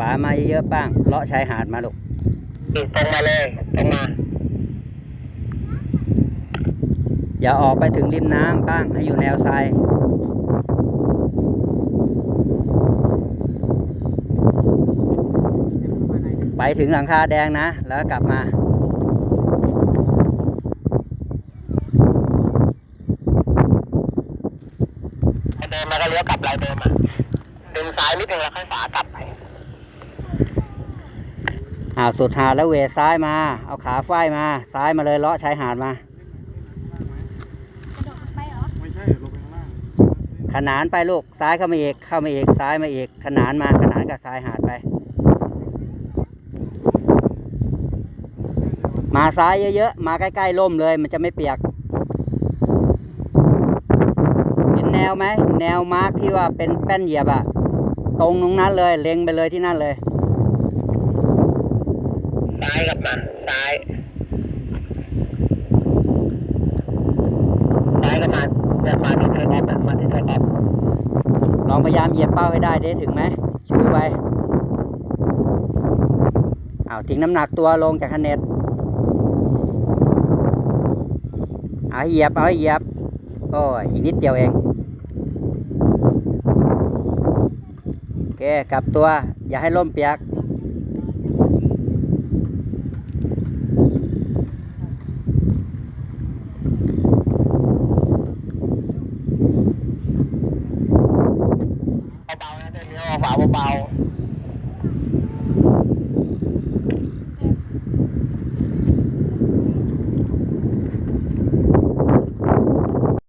วามาเยอะๆป้างเลาะชายหาดมาลูกตรงมาเลยตรงมาอย่าออกไปถึงริมน้ำป้างให้อยู่แนวทรายไปถึงหลังคาแดงนะ แล้วกลับมาเดินมาก็เลี้ยวกลับลายเดิมอะดึงซ้ายนิดนึงแล้วค่อยฝากลับไป อ่าวสุดหาดแล้วเวซ้ายมา เอาขาฝ้ายมา ซ้ายมาเลยเลาะชายหาดมา ไม่ใช่ลงไปข้างล่างขนานไปลูก ซ้ายเข้ามาอีก เข้ามาอีก ซ้ายมาอีก ขนานมา ขนานกับซ้ายหาดไป มาซ้ายเยอะๆ มาใกล้ๆร่มเลย มันจะไม่เปียก เห็นแนวไหม แนวมาร์คที่ว่าเป็นแป้นเหยียบอะตรงตรงนั้นเลย เล็งไปเลยที่นั่นเลย ซ้ายกลับมา ซ้าย ซ้ายกลับมาจะมาที่เทคออฟมาที่เทคออฟลองพยายามเหยียบเป้าให้ได้ได้ถึงไหมชูไปเอาทิ้งน้ำหนักตัวลงจากคันเน็ตเอาเหยียบเอาเหยียบโอ้ยอีกนิดเดียวเองโอเคกลับตัวอย่าให้ล่มเปียก 我发个包。